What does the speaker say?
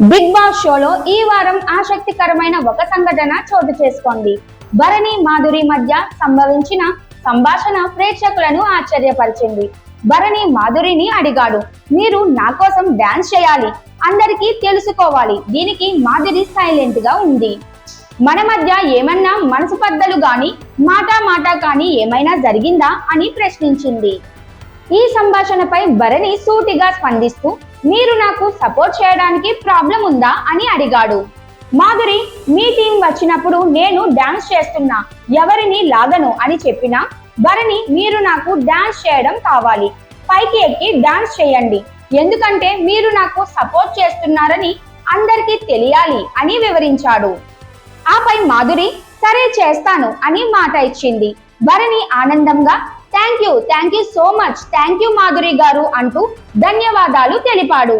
Big boss షోలో ఈ వారం ఆసక్తికరమైన ఒక సంఘటన చోటు చేసుకోండి. భరణి మాధురి మధ్య సంభవించిన సంభాషణ ప్రేక్షకులను ఆశ్చర్యపరిచింది. భరణి మాధురిని అడిగాడు మీరు నా కోసం డాన్స్ చేయాలి అందరికీ తెలుసుకోవాలి దీనికి మాధురి సైలెంట్గా ఉంది. మన మధ్య ఏమన్నా మనసు పద్దలు గాని మాటా మాటా కానీ ఏమైనా జరిగిందా? అని ప్రశ్నించింది. ఈ సంభాషణపై భరణి సూటిగా స్పందిస్తూ మీరు నాకు సపోర్ట్ చేయడానికి ప్రాబ్లం ఉందా? అని అడిగాడు. మాధురి మీ టీం వచ్చినప్పుడు నేను డాన్స్ చేస్తున్నా ఎవరిని లాగను? అని చెప్పిన భరణి మీరు నాకు డాన్స్ చేయడం కావాలి పైకి ఎక్కి డాన్స్ చేయండి ఎందుకంటే మీరు నాకు సపోర్ట్ చేస్తున్నారని అందరికీ తెలియాలి అని వివరించాడు. ఆపై మాధురి సరే చేస్తాను అని మాట ఇచ్చింది. భరణి ఆనందంగా thank you thank you so much. Thank you Madhuri garu అంటూ ధన్యవాదాలు తెలిపాడు.